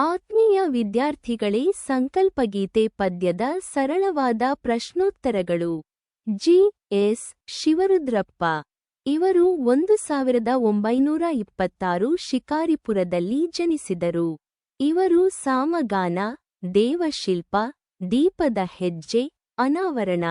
ಆತ್ಮೀಯ ವಿದ್ಯಾರ್ಥಿಗಳೇ, ಸಂಕಲ್ಪಗೀತೆ ಪದ್ಯದ ಸರಳವಾದ ಪ್ರಶ್ನೋತ್ತರಗಳು. ಜಿ. ಎಸ್. ಶಿವರುದ್ರಪ್ಪ. ಇವರು ಒಂದು ಸಾವಿರದ ಒಂಬೈನೂರ ಇಪ್ಪತ್ತಾರು ಶಿಕಾರಿಪುರದಲ್ಲಿ ಜನಿಸಿದರು. ಇವರು ಸಾಮಗಾನ, ದೇವಶಿಲ್ಪ, ದೀಪದ ಹೆಜ್ಜೆ, ಅನಾವರಣ,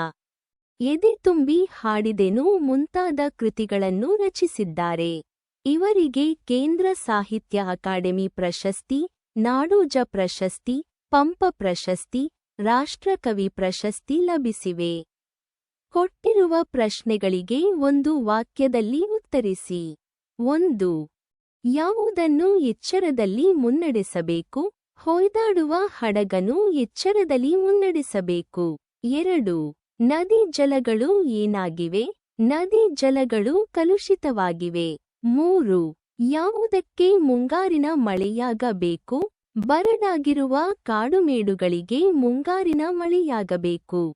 ಎದೆ ತುಂಬಿ ಹಾಡಿದೆನು ಮುಂತಾದ ಕೃತಿಗಳನ್ನು ರಚಿಸಿದ್ದಾರೆ. ಇವರಿಗೆ ಕೇಂದ್ರ ಸಾಹಿತ್ಯ ಅಕಾಡೆಮಿ ಪ್ರಶಸ್ತಿ ನಾಡೋಜ ಪ್ರಶಸ್ತಿ, ಪಂಪ ಪ್ರಶಸ್ತಿ, ರಾಷ್ಟ್ರಕವಿ ಪ್ರಶಸ್ತಿ ಲಭಿಸಿವೆ. ಕೊಟ್ಟಿರುವ ಪ್ರಶ್ನೆಗಳಿಗೆ ಒಂದು ವಾಕ್ಯದಲ್ಲಿ ಉತ್ತರಿಸಿ. ಒಂದು, ಯಾವುದನ್ನು ಎಚ್ಚರದಲ್ಲಿ ಮುನ್ನಡೆಸಬೇಕು? ಹೊಯ್ದಾಡುವ ಹಡಗನು ಎಚ್ಚರದಲ್ಲಿ ಮುನ್ನಡೆಸಬೇಕು. ಎರಡು, ನದಿ ಜಲಗಳು ಏನಾಗಿವೆ? ನದಿ ಜಲಗಳು ಕಲುಷಿತವಾಗಿವೆ. ಮೂರು ಯಾವುದಕ್ಕೆ ಮುಂಗಾರಿನ ಮಳೆಯಾಗಬೇಕು? ಬರಡಾಗಿರುವ ಕಾಡುಮೇಡುಗಳಿಗೆ ಮುಂಗಾರಿನ ಮಳೆಯಾಗಬೇಕು.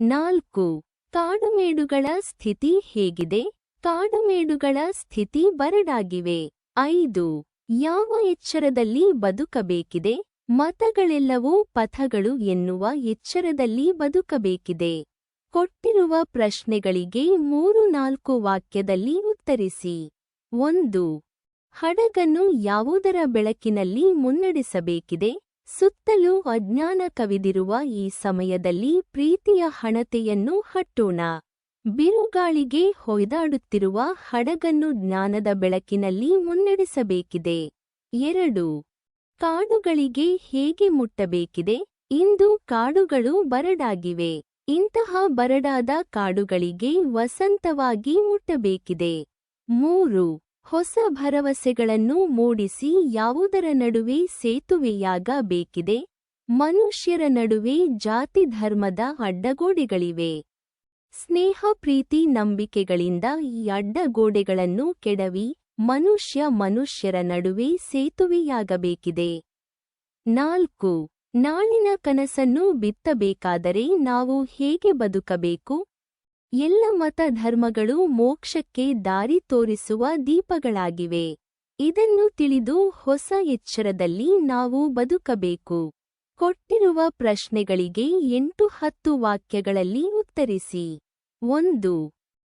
ನಾಲ್ಕು. ಕಾಡುಮೇಡುಗಳ ಸ್ಥಿತಿ ಹೇಗಿದೆ? ಕಾಡುಮೇಡುಗಳ ಸ್ಥಿತಿ ಬರಡಾಗಿವೆ. ಐದು. ಯಾವ ಎಚ್ಚರದಲ್ಲಿ ಬದುಕಬೇಕಿದೆ? ಮತಗಳೆಲ್ಲವೂ ಪಥಗಳು ಎನ್ನುವ ಎಚ್ಚರದಲ್ಲಿ ಬದುಕಬೇಕಿದೆ. ಕೊಟ್ಟಿರುವ ಪ್ರಶ್ನೆಗಳಿಗೆ ಮೂರು ನಾಲ್ಕು ವಾಕ್ಯದಲ್ಲಿ ಉತ್ತರಿಸಿ. ಒಂದು. ಹಡಗನ್ನು ಯಾವುದರ ಬೆಳಕಿನಲ್ಲಿ ಮುನ್ನಡೆಸಬೇಕಿದೆ? ಸುತ್ತಲೂ ಅಜ್ಞಾನ ಕವಿದಿರುವ ಈ ಸಮಯದಲ್ಲಿ ಪ್ರೀತಿಯ ಹಣತೆಯನ್ನು ಹಟ್ಟೋಣ. ಬಿರುಗಾಳಿಗೆ ಹೊಯ್ದಾಡುತ್ತಿರುವ ಹಡಗನ್ನು ಜ್ಞಾನದ ಬೆಳಕಿನಲ್ಲಿ ಮುನ್ನಡೆಸಬೇಕಿದೆ. ಎರಡು. ಕಾಡುಗಳಿಗೆ ಹೇಗೆ ಮುಟ್ಟಬೇಕಿದೆ? ಇಂದು ಕಾಡುಗಳು ಬರಡಾಗಿವೆ. ಇಂತಹ ಬರಡಾದ ಕಾಡುಗಳಿಗೆ ವಸಂತವಾಗಿ ಮುಟ್ಟಬೇಕಿದೆ. ಮೂರು. ಹೊಸ ಭರವಸೆಗಳನ್ನು ಮೂಡಿಸಿ ಯಾವುದರ ನಡುವೆ ಸೇತುವೆಯಾಗಬೇಕಿದೆ? ಮನುಷ್ಯರ ನಡುವೆ ಜಾತಿ ಧರ್ಮದ ಅಡ್ಡಗೋಡೆಗಳಿವೆ. ಸ್ನೇಹ, ಪ್ರೀತಿ, ನಂಬಿಕೆಗಳಿಂದ ಈ ಅಡ್ಡಗೋಡೆಗಳನ್ನು ಕೆಡವಿ ಮನುಷ್ಯ ಮನುಷ್ಯರ ನಡುವೆ ಸೇತುವೆಯಾಗಬೇಕಿದೆ. ನಾಲ್ಕು. ನಾಳಿನ ಕನಸನ್ನು ಬಿತ್ತಬೇಕಾದರೆ ನಾವು ಹೇಗೆ ಬದುಕಬೇಕು? ಎಲ್ಲ ಮತ ಧರ್ಮಗಳು ಮೋಕ್ಷಕ್ಕೆ ದಾರಿ ತೋರಿಸುವ ದೀಪಗಳಾಗಿವೆ. ಇದನ್ನು ತಿಳಿದು ಹೊಸ ಎಚ್ಚರದಲ್ಲಿ ನಾವು ಬದುಕಬೇಕು. ಕೊಟ್ಟಿರುವ ಪ್ರಶ್ನೆಗಳಿಗೆ ಎಂಟು ಹತ್ತು ವಾಕ್ಯಗಳಲ್ಲಿ ಉತ್ತರಿಸಿ. ಒಂದು,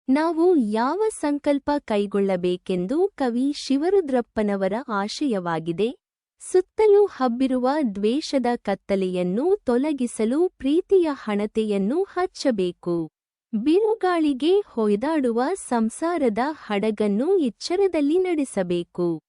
ನಾವು ಯಾವ ಸಂಕಲ್ಪ ಕೈಗೊಳ್ಳಬೇಕೆಂದು ಕವಿ ಶಿವರುದ್ರಪ್ಪನವರ ಆಶಯವಾಗಿದೆ. ಸುತ್ತಲೂ ಹಬ್ಬಿರುವ ದ್ವೇಷದ ಕತ್ತಲೆಯನ್ನು ತೊಲಗಿಸಲು ಪ್ರೀತಿಯ ಹಣತೆಯನ್ನು ಹಚ್ಚಬೇಕು. ಬಿರುಗಾಳಿಗೆ ಹೊಯ್ದಾಡುವ ಸಂಸಾರದ ಹಡಗನ್ನು ಎಚ್ಚರದಲ್ಲಿ ನಡೆಸಬೇಕು.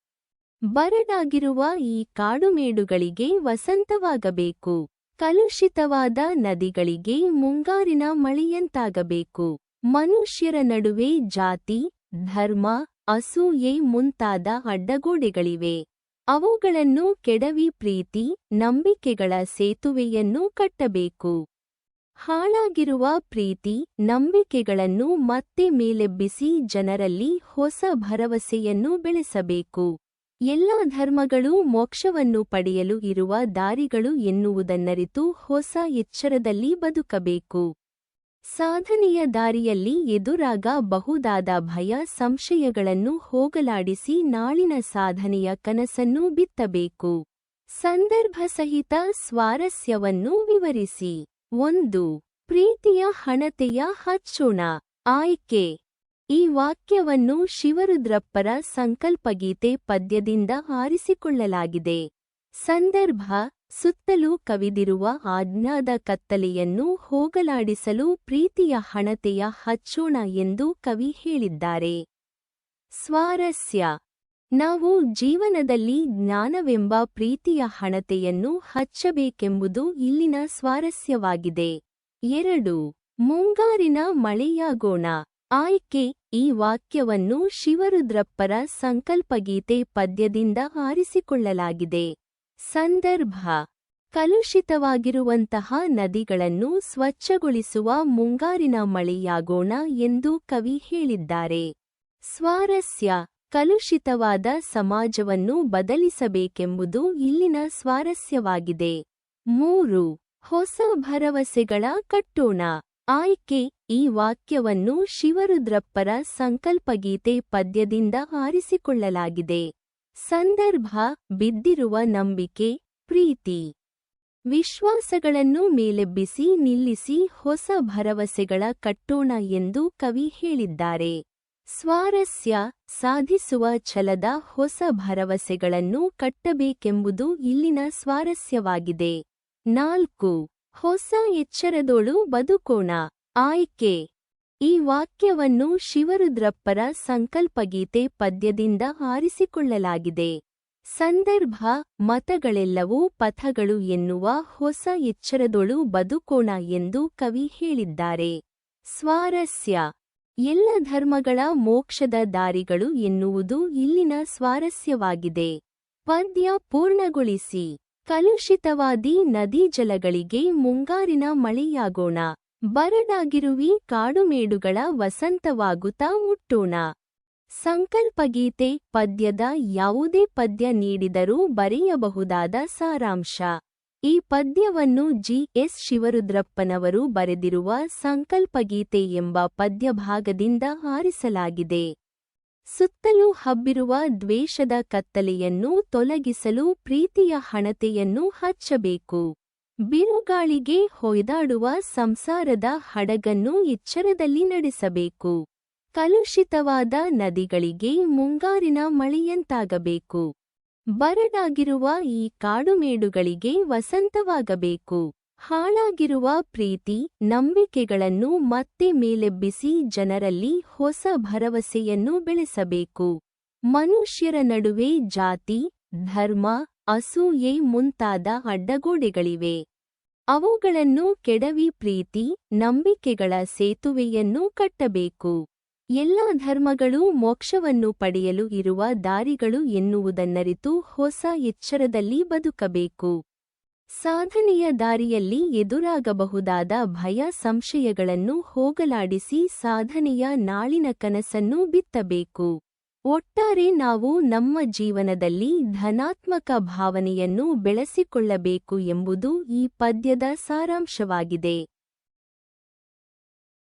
ಬರಡಾಗಿರುವ ಈ ಕಾಡುಮೇಡುಗಳಿಗೆ ವಸಂತವಾಗಬೇಕು. ಕಲುಷಿತವಾದ ನದಿಗಳಿಗೆ ಮುಂಗಾರಿನ ಮಳೆಯಂತಾಗಬೇಕು. ಮನುಷ್ಯರ ನಡುವೆ ಜಾತಿ, ಧರ್ಮ, ಅಸೂಯೆ ಮುಂತಾದ ಅಡ್ಡಗೋಡೆಗಳಿವೆ. ಅವುಗಳನ್ನು ಕೆಡವಿ ಪ್ರೀತಿ, ನಂಬಿಕೆಗಳ ಸೇತುವೆಯನ್ನು ಕಟ್ಟಬೇಕು. ಹಾಳಾಗಿರುವ ಪ್ರೀತಿ, ನಂಬಿಕೆಗಳನ್ನು ಮತ್ತೆ ಮೇಲೆಬ್ಬಿಸಿ ಜನರಲ್ಲಿ ಹೊಸ ಭರವಸೆಯನ್ನು ಬೆಳೆಸಬೇಕು. ಎಲ್ಲ ಧರ್ಮಗಳು ಮೋಕ್ಷವನ್ನು ಪಡೆಯಲು ಇರುವ ದಾರಿಗಳು ಎನ್ನುವುದನ್ನರಿತು ಹೊಸ ಎಚ್ಚರದಲ್ಲಿ ಬದುಕಬೇಕು. ಸಾಧನೆಯ ದಾರಿಯಲ್ಲಿ ಎದುರಾಗ ಬಹುದಾದ ಭಯ, ಸಂಶಯಗಳನ್ನು ಹೋಗಲಾಡಿಸಿ ನಾಳಿನ ಸಾಧನೆಯ ಕನಸನ್ನು ಬಿತ್ತಬೇಕು. ಸಂದರ್ಭಸಹಿತ ಸ್ವಾರಸ್ಯವನ್ನು ವಿವರಿಸಿ. ಒಂದು, ಪ್ರೀತಿಯ ಹಣತೆಯ ಹಚ್ಚೋಣ. ಆಯ್ಕೆ. ಈ ವಾಕ್ಯವನ್ನು ಶಿವರುದ್ರಪ್ಪರ ಸಂಕಲ್ಪಗೀತೆ ಪದ್ಯದಿಂದ ಆರಿಸಿಕೊಳ್ಳಲಾಗಿದೆ. ಸಂದರ್ಭ, ಸುತ್ತಲೂ ಕವಿದಿರುವ ಆಜ್ಞಾದ ಕತ್ತಲೆಯನ್ನು ಹೋಗಲಾಡಿಸಲು ಪ್ರೀತಿಯ ಹಣತೆಯ ಹಚ್ಚೋಣ ಎಂದು ಕವಿ ಹೇಳಿದ್ದಾರೆ. ಸ್ವಾರಸ್ಯ. ನಾವು ಜೀವನದಲ್ಲಿ ಜ್ಞಾನವೆಂಬ ಪ್ರೀತಿಯ ಹಣತೆಯನ್ನು ಹಚ್ಚಬೇಕೆಂಬುದು ಇಲ್ಲಿನ ಸ್ವಾರಸ್ಯವಾಗಿದೆ. ಎರಡು, ಮುಂಗಾರಿನ ಮಳೆಯಾಗೋಣ ಆಯ್ಕೆ, ಈ ವಾಕ್ಯವನ್ನು ಶಿವರುದ್ರಪ್ಪರ ಸಂಕಲ್ಪಗೀತೆ ಪದ್ಯದಿಂದ ಆರಿಸಿಕೊಳ್ಳಲಾಗಿದೆ. ಸಂದರ್ಭ, ಕಲುಷಿತವಾಗಿರುವಂತಹ ನದಿಗಳನ್ನು ಸ್ವಚ್ಛಗೊಳಿಸುವ ಮುಂಗಾರಿನ ಮಳೆಯಾಗೋಣ ಎಂದು ಕವಿ ಹೇಳಿದ್ದಾರೆ. ಸ್ವಾರಸ್ಯ ಕಲುಷಿತವಾದ ಸಮಾಜವನ್ನು ಬದಲಿಸಬೇಕೆಂಬುದು ಇಲ್ಲಿನ ಸ್ವಾರಸ್ಯವಾಗಿದೆ. ಮೂರು, ಹೊಸ ಭರವಸೆಗಳ ಕಟ್ಟೋಣ. ಆಯ್ಕೆ, ಈ ವಾಕ್ಯವನ್ನು ಶಿವರುದ್ರಪ್ಪರ ಸಂಕಲ್ಪಗೀತೆ ಪದ್ಯದಿಂದ ಆರಿಸಿಕೊಳ್ಳಲಾಗಿದೆ. ಸಂದರ್ಭ, ಬಿದ್ದಿರುವ ನಂಬಿಕೆ, ಪ್ರೀತಿ. ವಿಶ್ವಾಸಗಳನ್ನು ಮೇಲೆಬ್ಬಿಸಿ ನಿಲ್ಲಿಸಿ ಹೊಸ ಭರವಸೆಗಳ ಕಟ್ಟೋಣ ಎಂದು ಕವಿ ಹೇಳಿದ್ದಾರೆ. ಸ್ವಾರಸ್ಯ ಸಾಧಿಸುವ ಛಲದ ಹೊಸ ಭರವಸೆಗಳನ್ನು ಕಟ್ಟಬೇಕೆಂಬುದು ಇಲ್ಲಿನ ಸ್ವಾರಸ್ಯವಾಗಿದೆ. ನಾಲ್ಕು, ಹೊಸ ಎಚ್ಚರದೋಳು ಬದುಕೋಣ. ಆಯ್ಕೆ, ಈ ವಾಕ್ಯವನ್ನು ಶಿವರುದ್ರಪ್ಪರ ಸಂಕಲ್ಪಗೀತೆ ಪದ್ಯದಿಂದ ಆರಿಸಿಕೊಳ್ಳಲಾಗಿದೆ. ಸಂದರ್ಭ, ಮತಗಳೆಲ್ಲವೂ ಪಥಗಳು ಎನ್ನುವ ಹೊಸ ಎಚ್ಚರದೊಳು ಬದುಕೋಣ ಎಂದು ಕವಿ ಹೇಳಿದ್ದಾರೆ. ಸ್ವಾರಸ್ಯ ಎಲ್ಲ ಧರ್ಮಗಳ ಮೋಕ್ಷದ ದಾರಿಗಳು ಎನ್ನುವುದು ಇಲ್ಲಿನ ಸ್ವಾರಸ್ಯವಾಗಿದೆ. ಪದ್ಯ ಪೂರ್ಣಗೊಳಿಸಿ. ಕಲುಷಿತವಾದಿ ನದಿ ಜಲಗಳಿಗೆ ಮುಂಗಾರಿನ ಮಳೆಯಾಗೋಣ. ಬರಡಾಗಿರುವಿ ಕಾಡುಮೇಡುಗಳ ವಸಂತವಾಗುತ್ತಾ ಮುಟ್ಟೋಣ. ಸಂಕಲ್ಪಗೀತೆ ಪದ್ಯದ ಯಾವುದೇ ಪದ್ಯ ನೀಡಿದರೂ ಬರೆಯಬಹುದಾದ ಸಾರಾಂಶ. ಈ ಪದ್ಯವನ್ನು ಜಿ. ಎಸ್. ಶಿವರುದ್ರಪ್ಪನವರು ಬರೆದಿರುವ ಸಂಕಲ್ಪಗೀತೆ ಎಂಬ ಪದ್ಯಭಾಗದಿಂದ ಆರಿಸಲಾಗಿದೆ ಸುತ್ತಲೂ ಹಬ್ಬಿರುವ ದ್ವೇಷದ ಕತ್ತಲೆಯನ್ನು ತೊಲಗಿಸಲು ಪ್ರೀತಿಯ ಹಣತೆಯನ್ನು ಹಚ್ಚಬೇಕು. ಬಿರುಗಾಳಿಗೆ ಹೊಯ್ದಾಡುವ ಸಂಸಾರದ ಹಡಗನ್ನು ಎಚ್ಚರದಲ್ಲಿ ನಡೆಸಬೇಕು. ಕಲುಷಿತವಾದ ನದಿಗಳಿಗೆ ಮುಂಗಾರಿನ ಮಳೆಯಂತಾಗಬೇಕು. ಬರಡಾಗಿರುವ ಈ ಕಾಡುಮೇಡುಗಳಿಗೆ ವಸಂತವಾಗಬೇಕು. ಹಾಳಾಗಿರುವ ಪ್ರೀತಿ, ನಂಬಿಕೆಗಳನ್ನು ಮತ್ತೆ ಮೇಲೆಬ್ಬಿಸಿ ಜನರಲ್ಲಿ ಹೊಸ ಭರವಸೆಯನ್ನು ಬೆಳೆಸಬೇಕು. ಮನುಷ್ಯರ ನಡುವೆ ಜಾತಿ, ಧರ್ಮ, ಅಸೂಯೆ ಮುಂತಾದ ಅಡ್ಡಗೋಡೆಗಳಿವೆ. ಅವುಗಳನ್ನು ಕೆಡವಿ ಪ್ರೀತಿ, ನಂಬಿಕೆಗಳ ಸೇತುವೆಯನ್ನು ಕಟ್ಟಬೇಕು. ಎಲ್ಲ ಧರ್ಮಗಳೂ ಮೋಕ್ಷವನ್ನು ಪಡೆಯಲು ಇರುವ ದಾರಿಗಳು ಎನ್ನುವುದನ್ನರಿತು ಹೊಸ ಎಚ್ಚರದಲ್ಲಿ ಬದುಕಬೇಕು. ಸಾಧನೆಯ ದಾರಿಯಲ್ಲಿ ಎದುರಾಗಬಹುದಾದ ಭಯ ಸಂಶಯಗಳನ್ನು ಹೋಗಲಾಡಿಸಿ ಸಾಧನೆಯ ನಾಳಿನ ಕನಸನ್ನು ಬಿತ್ತಬೇಕು. ಒಟ್ಟಾರೆ ನಾವು ನಮ್ಮ ಜೀವನದಲ್ಲಿ ಧನಾತ್ಮಕ ಭಾವನೆಯನ್ನು ಬೆಳೆಸಿಕೊಳ್ಳಬೇಕು ಎಂಬುದು ಈ ಪದ್ಯದ ಸಾರಾಂಶವಾಗಿದೆ.